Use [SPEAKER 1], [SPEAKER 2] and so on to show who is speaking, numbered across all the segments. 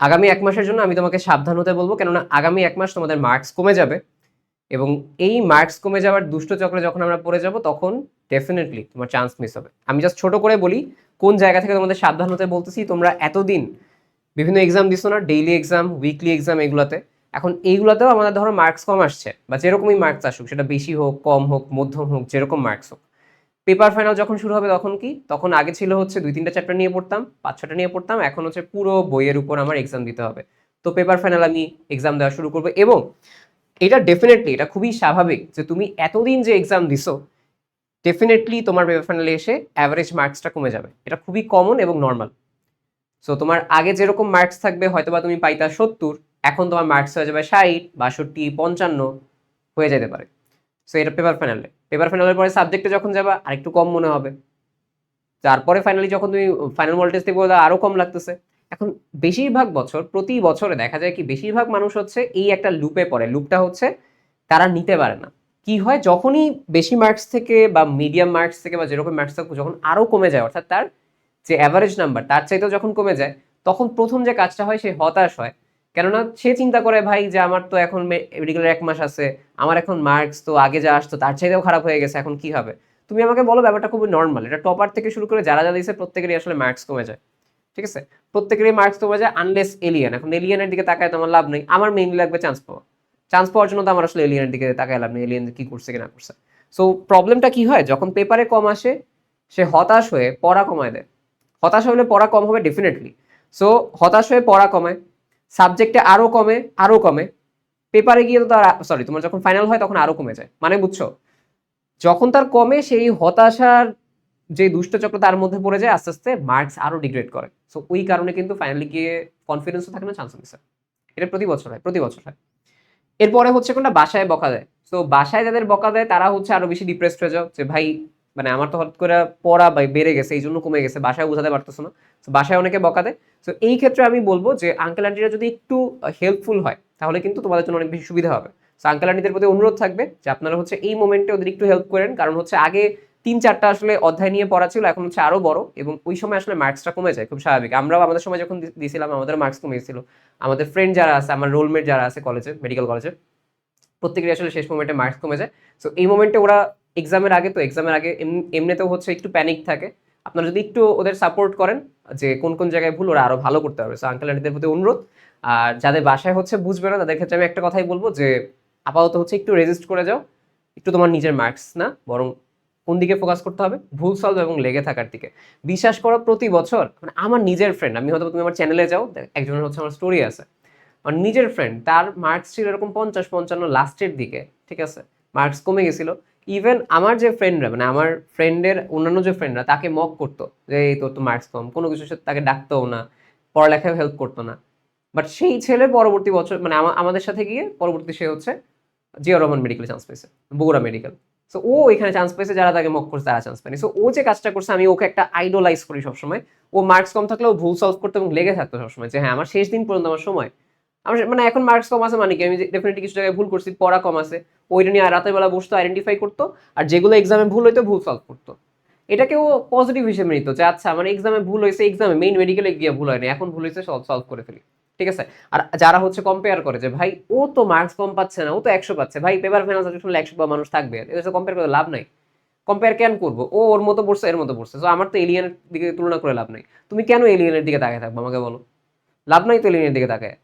[SPEAKER 1] আগামী এক মাসের জন্য আমি তোমাকে সাবধান হতে বলব, কেননা আগামী এক মাস তোমাদের মার্কস কমে যাবে। এবং এই মার্কস কমে যাওয়ার দুষ্ট চক্রে যখন আমরা পড়ে যাব, তখন ডেফিনেটলি তোমার চান্স মিস হবে। আমি জাস্ট ছোট করে বলি, কোন জায়গা থেকে তোমাদের সাবধান হতে বলতেছি, তোমরা এতদিন বিভিন্ন এক্সাম দিছো না ডেইলি এক্সাম উইকলি এক্সাম এগুলোতে। এখন এইগুলোতেও আমাদের ধরো মার্কস কম আসছে, বা যেরকমই মার্কস আসুক, সেটা বেশি হোক, কম হোক, মধ্যম হোক, যেরকম মার্কস হোক। পেপার ফাইনাল যখন শুরু হবে তখন কি? তখন আগে ছিল হচ্ছে দুই তিনটা চ্যাপ্টার নিয়ে পড়তাম, পাঁচ ছটা নিয়ে পড়তাম, এখন হচ্ছে পুরো বইয়ের উপর আমার এক্সাম দিতে হবে। তো পেপার ফাইনাল আমি এক্সাম দেওয়া শুরু করব এবং এটা ডেফিনেটলি এটা খুবই স্বাভাবিক যে তুমি এতদিন যে এক্সাম দিছো ডেফিনেটলি তোমার পেপার ফাইনালে এসে অ্যাভারেজ মার্কসটা কমে যাবে। এটা খুবই কমন এবং নর্মাল সো তোমার আগে যেরকম মার্কস থাকবে, হয়তোবা তুমি পাইতা সত্তর, এখন তোমার মার্কস হয়ে যাবে ষাট, বাষট্টি, পঞ্চান্ন, হয়ে যেতে পারে। সো এটা পেপার ফাইনালে পেপার ফাইনালের পরে সাবজেক্টে যখন যাবা, আরেকটু কম মনে হবে। তারপরে ফাইনালি যখন তুমি ফাইনাল মল টেস্ট দেবো আরও কম লাগতেছে। এখন বেশিরভাগ বছর, প্রতি বছরে দেখা যায় কি, বেশিরভাগ মানুষ হচ্ছে এই একটা লুপে পড়ে। লুপটা হচ্ছে তারা নিতে পারে না। কি হয়, যখনই বেশি মার্কস থেকে বা মিডিয়াম মার্কস থেকে বা যেরকম মার্কস থাকে যখন আরও কমে যায়, অর্থাৎ তার যে অ্যাভারেজ নাম্বার তার চাইতেও যখন কমে যায়, তখন প্রথম যে কাজটা হয়, সে হতাশ হয়। কেননা সে চিন্তা করে, ভাই, যে আমার তো এখন মেডিকেলের এক মাস আছে, আমার এখন মার্কস তো আগে যা আসতো, তার চাইতেও খারাপ হয়ে গেছে, এখন কি হবে? তুমি আমাকে বলো, ব্যাপারটা খুবই নর্মাল এটা টপার থেকে শুরু করে যারা যা দিয়েছে, প্রত্যেকেরই আসলে মার্কস কমে যায়, ঠিক আছে? প্রত্যেকেরই মার্কস কমে যায় আনলেস এলিয়ান এখন এলিয়ানের দিকে তাকায় তো আমার লাভ নেই, আমার মেইনলি লাগবে চান্স পাওয়া চান্স পাওয়ার জন্য তো আমার আসলে এলিয়ানের দিকে তাকায় লাভ নেই এলিয়ান কি করছে, কি না করছে সো প্রবলেমটা কি হয়, যখন পেপারে কম আসে, সে হতাশ হয়ে পড়া কমায় দেয়, হতাশ হলে পড়া কম হবে ডেফিনেটলি সো হতাশ হয়ে পড়া কমায় সাবজেক্টে আরও কমে আরও কমে। পেপারে গিয়ে তো তার সরি তোমার যখন ফাইনাল হয় তখন আরও কমে যায়। মানে বুঝছ? যখন তার কমে, সেই হতাশার যে দুষ্ট চক্র তার মধ্যে পড়ে যায়, আস্তে আস্তে মার্কস আরও ডিগ্রেড করে। সো ওই কারণে কিন্তু ফাইনালি গিয়ে কনফিডেন্সও থাকে না চান্স মিস এটা প্রতি বছর হয়, প্রতি বছর হয়। এরপরে হচ্ছে কোনটা? বাসায় বকা দেয়। তো বাসায় যাদের বকা দেয়, তারা হচ্ছে আরও বেশি ডিপ্রেসড হয়ে যাও যে, ভাই মানে আমার তো হঠাৎ করে পড়া বা বেড়ে গেছে, এই জন্য কমে গেছে, বাসায় বোঝাতে পারতেছো না। তো বাসায় অনেকে বকা দেয়। তো এই ক্ষেত্রে আমি বলব যে আঙ্কেল আন্টিরা যদি একটু হেল্পফুল হয়, তাহলে কিন্তু তোমাদের জন্য অনেক বেশি সুবিধা হবে। তো আঙ্কেল আন্টিদের প্রতি অনুরোধ থাকবে যে, আপনারা হচ্ছে এই মোমেন্টে ওদের একটু হেল্প করেন। কারণ হচ্ছে আগে তিন চারটা আসলে অধ্যায় নিয়ে পড়া ছিল, এখন হচ্ছে আরও বড় এবং ওই সময় আসলে মার্কসটা কমে যায়, খুব স্বাভাবিক। আমরাও আমাদের সময় যখন দিয়েছিলাম আমাদের মার্কস কমে গেছিল। আমাদের ফ্রেন্ড যারা আছে, আমার রোলমেট যারা আছে কলেজে মেডিকেল কলেজে প্রত্যেকেরই আসলে শেষ মোমেন্টে মার্কস কমে যায়। সো এই মোমেন্টে ওরা এক্সামের আগে তো এক্সামের আগে এম- এমনিতেও হচ্ছে একটু প্যানিক থাকে। আপনারা যদি একটু ওদের সাপোর্ট করেন, যে কোন কোন জায়গায় ভুল, ওরা আরও ভালো করতে পারবে। সো আঙ্কেল আন্টিদের প্রতি অনুরোধ। আর যাদের বাসায় হচ্ছে বুঝবে না, তাদের ক্ষেত্রে আমি একটা কথাই বলব, যে আপাতত হচ্ছে একটু রেজিস্ট করে যাও। একটু তোমার নিজের মার্কস না, বরং কোন দিকে ফোকাস করতে হবে? ভুল সলভ এবং লেগে থাকার দিকে। বিশ্বাস করো, প্রতি বছর মানে আমার নিজের ফ্রেন্ড আমি হয়তো তুমি আমার চ্যানেলে যাও একজনের হচ্ছে আমার স্টোরি আছে। আমার নিজের ফ্রেন্ড তার মার্কস ছিল এরকম পঞ্চাশ, পঞ্চান্ন লাস্টের দিকে, ঠিক আছে? মার্কস কমে গেছিল। ইভেন আমার যে ফ্রেন্ডরা মানে আমার ফ্রেন্ডের অন্যান্য যে ফ্রেন্ডরা তাকে মক করতো যে, এই তোর তো মার্কস কম। কোনো কিছুর সাথে তাকে ডাকতেও না পড়ালেখায় হেল্প করতো না। বাট সেই ছেলে পরবর্তী বছর মানে আমাদের সাথে গিয়ে পরবর্তী সে হচ্ছে জিয়া রহমান মেডিকেলে চান্স পেয়েছে, বগুড়া মেডিকেল সো ও এখানে চান্স পেয়েছে, যারা তাকে মক করছে, তারা চান্স পায়নি। সো ও যে কাজটা করছে, আমি ওকে একটা আইডোলাইজ করি সবসময়। ও মার্কস কম থাকলেও ভুল সলভ করতে এবং লেগে থাকতো সবসময়, যে হ্যাঁ আমার শেষ দিন পর্যন্ত আমার সময়। আমার মানে এখন মার্কস কম আছে মানে কি? আমি ডেফিনেটলি কিছু জায়গায় ভুল করছি, পড়া কম আছে। ওইটা নিয়ে রাতের বেলা বসতো আইডেন্টিফাই করতো, আর যেগুলো এক্সামে ভুল হইতো, ভুল সলভ করতো। এটাকেও পজিটিভ হিসেবে নিত যে আচ্ছা আমার এক্সামে ভুল হয়েছে এক্সামে মেইন মেডিকেলে গিয়ে ভুল হয়নি, এখন ভুল হয়েছে সলভ সলভ করে ফেলি। ঠিক আছে? আর যারা হচ্ছে কম্পেয়ার করে যে, ভাই, ও তো মার্কস কম পাচ্ছে না, ও তো একশো পাচ্ছে, ভাই পেপার ফাইনাল সাবজেক্ট হলে একশো পাওয়া মানুষ থাকবে। এটা কম্পেয়ার করে লাভ নাই। কম্পেয়ার কেন করব? ও ওর মতো পড়ছে, এর মতো পড়ছে। তো আমার তো এলিয়ানের দিকে তুলনা করে লাভ নাই। তুমি কেন এলিয়ানের দিকে তাকায় থাকব, আমাকে বলো? লাভ নাই তো এলিয়ানের দিকে তাকায়।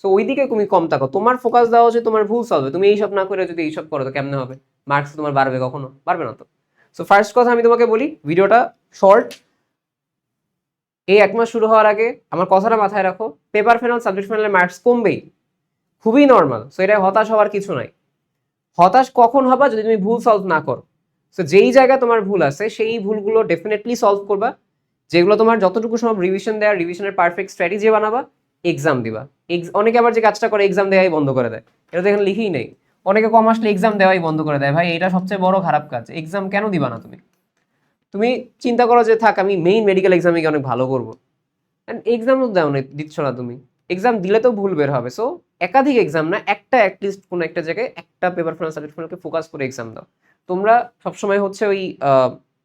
[SPEAKER 1] সো ওই দিকে তুমি কম থাকো। তোমার ফোকাস দেওয়া হচ্ছে তোমার ভুল হবে তুমি এইসব না করে যদি এইসব করো, তো কেমনে হবে? মার্কস তোমার বাড়বে কখনো? বাড়বে না তো। সো ফার্স্ট কথা আমি তোমাকে বলি ভিডিওটা শর্ট এই এক মাস শুরু হওয়ার আগে আমার কথাটা মাথায় রাখো পেপার ফাইনাল সাবজেক্ট ফাইনালে মার্কস কমবেই। খুবই নর্মাল সো এটা হতাশ হওয়ার কিছু নাই। হতাশ কখন হবা যদি তুমি ভুল সলভ না করো? সো যেই জায়গায় তোমার ভুল আছে, সেই ভুলগুলো ডেফিনেটলি সলভ করবা। যেগুলো তোমার যতটুকু সম্ভব রিভিশন দেওয়া রিভিশনের পারফেক্ট স্ট্র্যাটেজি বানাবা। এক্সাম দিবা। অনেকে আবার যে কাজটা করে এক্সাম দেওয়াই বন্ধ করে দেয়। এটা তো এখানে লিখেই নেই। অনেকে কম আসলে এক্সাম দেওয়াই বন্ধ করে দেয়। ভাই, এটা সবচেয়ে বড় খারাপ কাজ। এক্সাম কেন দিবা না তুমি? তুমি চিন্তা করো যে, থাক, আমি মেইন মেডিকেল এক্সামে গিয়ে অনেক ভালো করব। এক্সাম তো দাও না, দিচ্ছ না তুমি। এক্সাম দিলে তো ভুল বের হবে। সো একাধিক এক্সাম না, একটা অ্যাটলিস্ট কোনো একটা জায়গায় একটা পেপার ফাইনাল সাবজেক্ট ফোকাস করে এক্সাম দাও। তোমরা সবসময় হচ্ছে ওই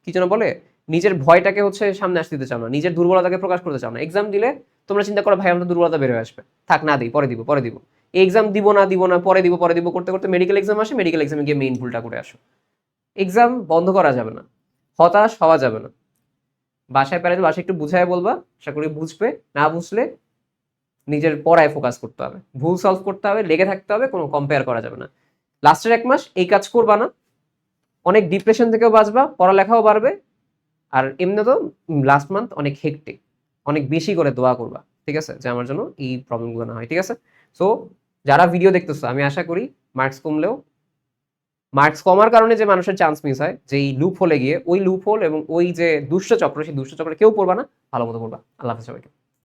[SPEAKER 1] কি যেন বলে? নিজের ভয়টাকে হচ্ছে সামনে আসতে দিতে চাও না, নিজের দুর্বলতাকে প্রকাশ করতে চাও না। এক্সাম দিলে তোমরা চিন্তা করো, ভাই আমাদের দুর্বলতা বের হয়ে আসবে। থাক, না দিই, পরে দিব পরে দিব। এক্সাম দিব, না দিব, না, পরে দিব পরে দিব, করতে করতে মেডিকেল এক্সাম আসে মেডিকেল এক্সামে গিয়ে মেইন ভুলটা করে আসো। এক্সাম বন্ধ করা যাবে না, হতাশ হওয়া যাবে না। বাসায় প্যারেন্ট বাসায় একটু বুঝায় বলবা, আশা করি বুঝবে, না বুঝলে নিজের পড়ায় ফোকাস করতে হবে। ভুল সলভ করতে হবে, লেগে থাকতে হবে, কোনো কম্পেয়ার করা যাবে না। লাস্টের এক মাস এই কাজ করবা না, অনেক ডিপ্রেশন থেকেও বাঁচবা, পড়ালেখাও বাড়বে আর এমনি তো লাস্ট মান্থ অনেক হেকটিক অনেক বেশি করে দোয়া করবা, ঠিক আছে? যে আমার জন্য এই প্রবলেমগুলো না হয়, ঠিক আছে? সো যারা ভিডিও দেখতেছো, আমি আশা করি মার্কস কমলেও মার্কস কমার কারণে যে মানুষের চান্স মিস হয়, যে এই লুপ হলে গিয়ে, ওই লুপ হোল এবং ওই যে দুষ্ট চক্র, সেই দুষ্ট চক্রে কেউ পড়বা না, ভালো মতো পড়বা। আল্লাহ হাফেজ সবাইকে।